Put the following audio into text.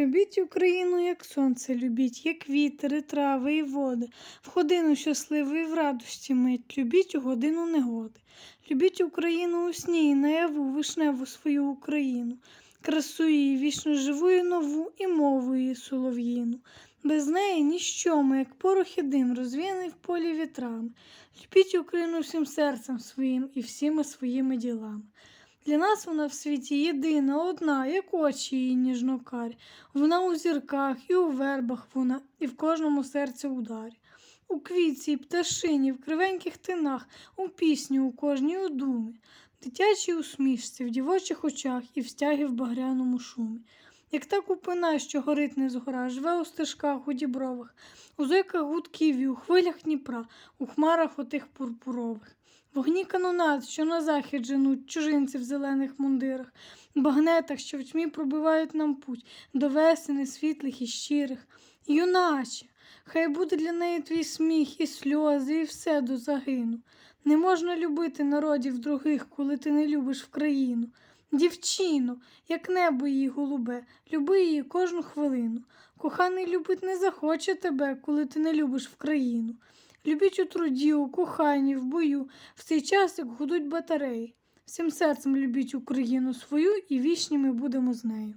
Любіть Україну, як сонце, любіть, як вітер, і трави, і води. В годину щасливу і в радості мить, любіть у годину негоди. Любіть Україну у сні і наяву вишневу свою Україну, красу її вічно живу і нову, і мову її солов'їну. Без неї ніщо ми, як порох і дим, розвіяний в полі вітрами. Любіть Україну всім серцем своїм і всіми своїми ділами. Для нас вона в світі єдина, одна, як очі її ніжнокарі. Вона у зірках і у вербах вона, і в кожному серці ударі. У квітці, і пташині, в кривеньких тинах, у пісні у кожній у думі, в дитячій усмішці, в дівочих очах і в стягі в багряному шумі. Як та купина, що горить не згора, живе у стежках, у дібровах, у зойках гудків і у хвилях Дніпра, у хмарах отих пурпурових. Вогні канонад, що на захід женуть чужинці в зелених мундирах, багнетах, що в тьмі пробивають нам путь до весени світлих і щирих. Юначе, хай буде для неї твій сміх і сльози, і все до загину. Не можна любити народів других, коли ти не любиш в країну. Дівчино, як небо її голубе, люби її кожну хвилину. Коханий любить не захоче тебе, коли ти не любиш в країну. Любіть у труді, у коханні, в бою, в цей час, як гудуть батареї. Всім серцем любіть Україну свою і вічні ми будемо з нею.